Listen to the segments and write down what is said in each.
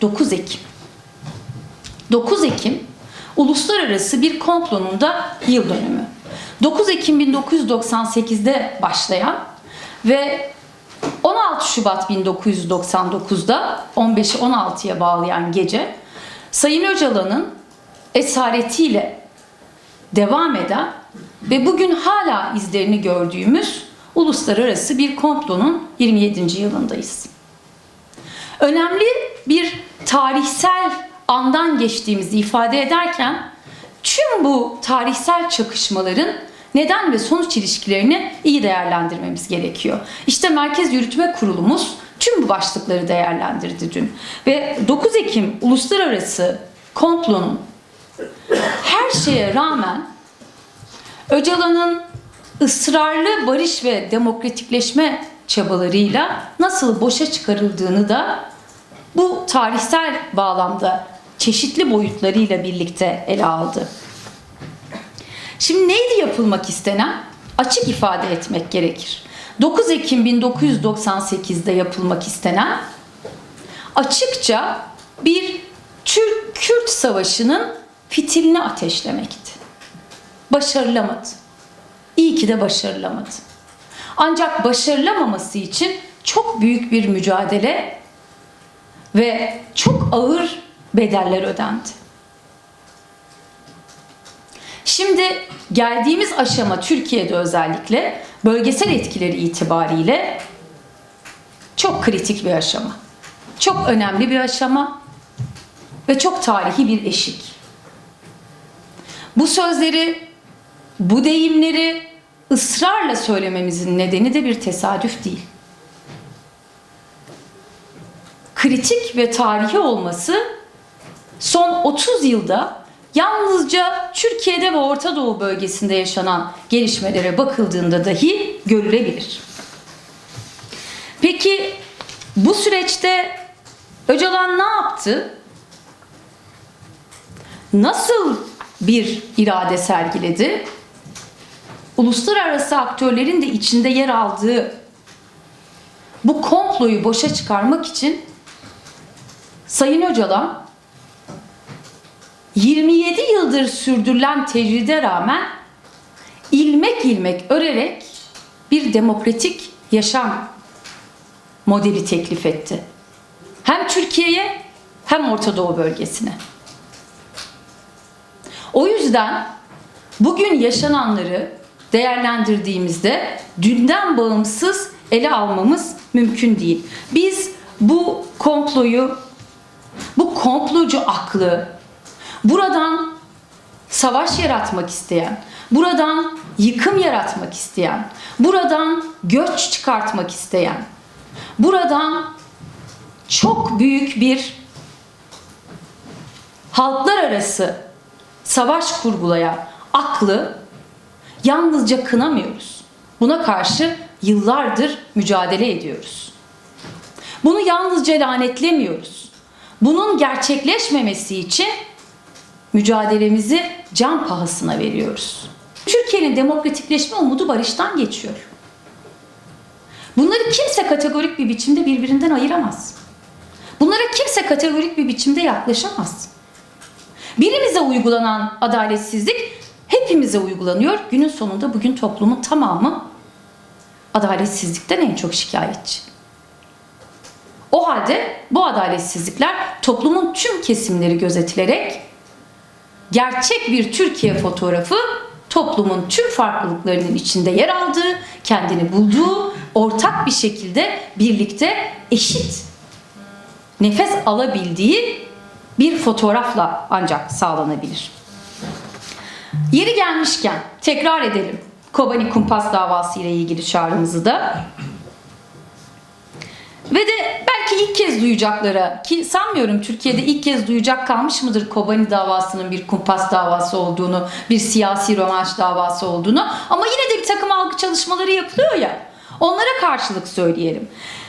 9 Ekim. 9 Ekim uluslararası bir komplonun da yıl dönümü. 9 Ekim 1998'de başlayan ve 16 Şubat 1999'da 15'i 16'ya bağlayan gece Sayın Öcalan'ın esaretiyle devam eden ve bugün hala izlerini gördüğümüz uluslararası bir komplonun 27. yılındayız. Önemli bir tarihsel andan geçtiğimizi ifade ederken tüm bu tarihsel çakışmaların neden ve sonuç ilişkilerini iyi değerlendirmemiz gerekiyor. İşte Merkez Yürütme Kurulumuz tüm bu başlıkları değerlendirdi dün. Ve 9 Ekim Uluslararası Komplo'nun her şeye rağmen Öcalan'ın ısrarlı barış ve demokratikleşme çabalarıyla nasıl boşa çıkarıldığını da bu tarihsel bağlamda çeşitli boyutlarıyla birlikte ele aldı. Şimdi neydi yapılmak istenen? Açık ifade etmek gerekir. 9 Ekim 1998'de yapılmak istenen açıkça bir Türk-Kürt savaşının fitilini ateşlemekti. Başarılamadı. İyi ki de başarılamadı. Ancak başarılamaması için çok büyük bir mücadele ve çok ağır bedeller ödendi. Şimdi geldiğimiz aşama Türkiye'de özellikle bölgesel etkileri itibariyle çok kritik bir aşama. Çok önemli bir aşama ve çok tarihi bir eşik. Bu sözleri, bu deyimleri ısrarla söylememizin nedeni de bir tesadüf değil. Kritik ve tarihi olması son 30 yılda yalnızca Türkiye'de ve Orta Doğu bölgesinde yaşanan gelişmelere bakıldığında dahi görülebilir. Peki bu süreçte Öcalan ne yaptı? Nasıl bir irade sergiledi? Uluslararası aktörlerin de içinde yer aldığı bu komployu boşa çıkarmak için Sayın Öcalan 27 yıldır sürdürülen tecride rağmen ilmek ilmek örerek bir demokratik yaşam modeli teklif etti. Hem Türkiye'ye hem Orta Doğu bölgesine. O yüzden bugün yaşananları değerlendirdiğimizde dünden bağımsız ele almamız mümkün değil. Biz bu komployu, bu komplocu aklı, buradan savaş yaratmak isteyen, buradan yıkım yaratmak isteyen, buradan göç çıkartmak isteyen, buradan çok büyük bir halklar arası savaş kurgulayan aklı yalnızca kınamıyoruz. Buna karşı yıllardır mücadele ediyoruz. Bunu yalnızca lanetlemiyoruz. Bunun gerçekleşmemesi için mücadelemizi can pahasına veriyoruz. Türkiye'nin demokratikleşme umudu barıştan geçiyor. Bunları kimse kategorik bir biçimde birbirinden ayıramaz. Bunlara kimse kategorik bir biçimde yaklaşamaz. Birimize uygulanan adaletsizlik hepimize uygulanıyor. Günün sonunda bugün toplumun tamamı adaletsizlikten en çok şikayetçi. O halde bu adaletsizlikler toplumun tüm kesimleri gözetilerek gerçek bir Türkiye fotoğrafı toplumun tüm farklılıklarının içinde yer aldığı, kendini bulduğu, ortak bir şekilde birlikte eşit nefes alabildiği bir fotoğrafla ancak sağlanabilir. Yeri gelmişken tekrar edelim Kobani Kumpas davası ile ilgili çağrımızı da. Ve de belki ilk kez duyacaklara ki sanmıyorum Türkiye'de ilk kez duyacak kalmış mıdır Kobani davasının bir kumpas davası olduğunu, bir siyasi rövanş davası olduğunu ama yine de bir takım algı çalışmaları yapılıyor ya onlara karşılık söyleyelim.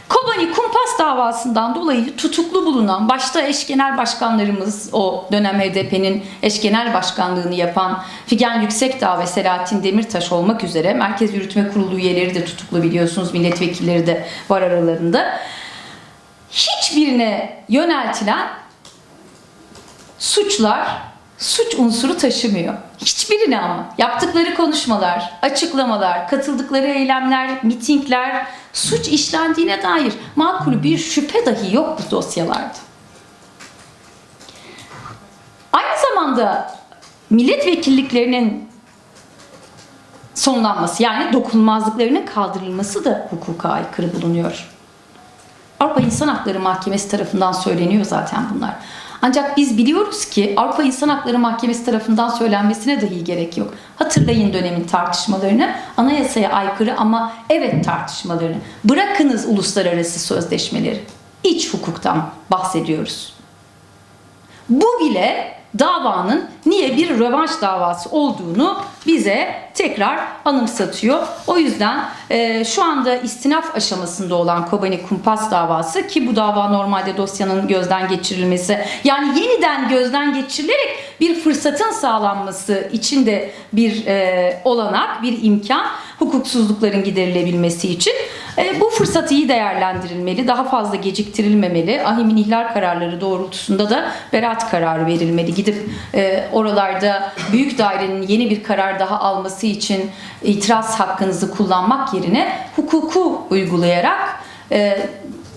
Kobani kumpas davasından dolayı tutuklu bulunan başta eş genel başkanlarımız o dönem HDP'nin eş genel başkanlığını yapan Figen Yüksekdağ ve Selahattin Demirtaş olmak üzere Merkez Yürütme Kurulu üyeleri de tutuklu biliyorsunuz milletvekilleri de var aralarında. Hiçbirine yöneltilen suçlar suç unsuru taşımıyor. Hiçbirine ama. Yaptıkları konuşmalar, açıklamalar, katıldıkları eylemler, mitingler suç işlendiğine dair makul bir şüphe dahi yok bu dosyalarda. Aynı zamanda milletvekilliklerinin sonlanması yani dokunulmazlıklarının kaldırılması da hukuka aykırı bulunuyor. Avrupa İnsan Hakları Mahkemesi tarafından söyleniyor zaten bunlar. Ancak biz biliyoruz ki Avrupa İnsan Hakları Mahkemesi tarafından söylenmesine dahi gerek yok. Hatırlayın dönemin tartışmalarını, anayasaya aykırı ama evet tartışmalarını. Bırakınız uluslararası sözleşmeleri. İç hukuktan bahsediyoruz. Bu bile davanın niye bir rövanş davası olduğunu bize tekrar anımsatıyor. O yüzden e, şu anda istinaf aşamasında olan Kobani Kumpas davası ki bu dava normalde dosyanın gözden geçirilmesi yani yeniden gözden geçirilerek bir fırsatın sağlanması için de bir e, olanak, bir imkan hukuksuzlukların giderilebilmesi için e, bu fırsat iyi değerlendirilmeli, daha fazla geciktirilmemeli. Ahimin ihlal kararları doğrultusunda da beraat kararı verilmeli. Gidip e, oralarda büyük dairenin yeni bir karar daha alması için itiraz hakkınızı kullanmak yerine hukuku uygulayarak e,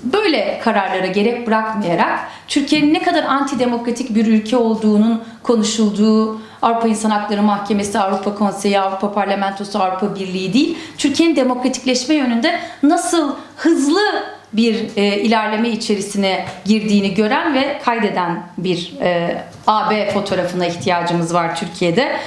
böyle kararlara gerek bırakmayarak Türkiye'nin ne kadar antidemokratik bir ülke olduğunun konuşulduğu Avrupa İnsan Hakları Mahkemesi, Avrupa Konseyi, Avrupa Parlamentosu, Avrupa Birliği değil, Türkiye'nin demokratikleşme yönünde nasıl hızlı bir e, ilerleme içerisine girdiğini gören ve kaydeden bir e, AB fotoğrafına ihtiyacımız var Türkiye'de.